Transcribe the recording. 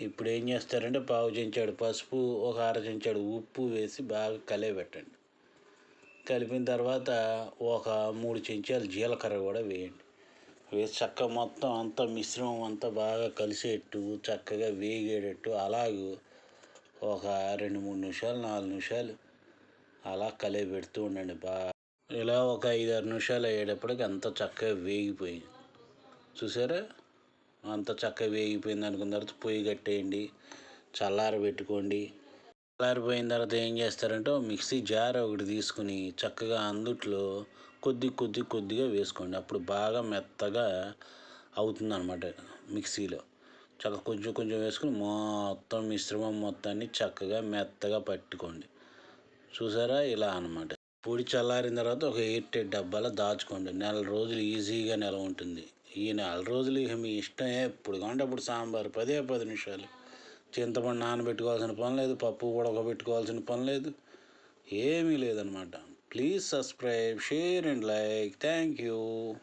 ఇప్పుడు ఏం చేస్తారంటే పావు చెంచాడు పసుపు ఒక అర చెంచాడు ఉప్పు వేసి బాగా కలియబెట్టండి. కలిపిన తర్వాత ఒక మూడు చెంచాలు జీలకర్ర కూడా వేయండి. వేసి చక్కగా మొత్తం అంతా మిశ్రమం అంతా బాగా కలిసేట్టు చక్కగా వేగేటట్టు అలాగే ఒక రెండు మూడు నిమిషాలు నాలుగు నిమిషాలు అలా కలియబెడుతూ ఉండండి బాగా ఇలా ఒక ఐదు ఆరు నిమిషాలు అయ్యేటప్పటికి అంత చక్కగా వేగిపోయింది. చూసారా? అంత చక్కగా వేగిపోయింది అనుకున్న తర్వాత పొయ్యి కట్టేయండి చల్లారబెట్టుకోండి చల్లారిపోయిన తర్వాత ఏం చేస్తారంటే మిక్సీ జార్ ఒకటి తీసుకుని చక్కగా అందుట్లో కొద్ది కొద్ది కొద్దిగా వేసుకోండి. అప్పుడు బాగా మెత్తగా అవుతుంది అనమాట మిక్సీలో. చక్కగా కొంచెం కొంచెం వేసుకుని మొత్తం మిశ్రమం మొత్తాన్ని చక్కగా మెత్తగా పట్టుకోండి. చూసారా? ఇలా అనమాట పొడి చల్లారిన తర్వాత ఒక ఎయిట్ టైట్ డబ్బాలో దాచుకోండి. నెల రోజులు ఈజీగా నెల ఉంటుంది. ఈ నెల రోజులు ఇక మీ ఇష్టం ఎప్పుడు కావాలంటే అప్పుడు సాంబార్ పదే పది నిమిషాలు. చింతపండు నానబెట్టుకోవాల్సిన పని లేదు పప్పు ఉడకబెట్టుకోవాల్సిన పని లేదు ఏమీ లేదనమాట please subscribe share and like. Thank you.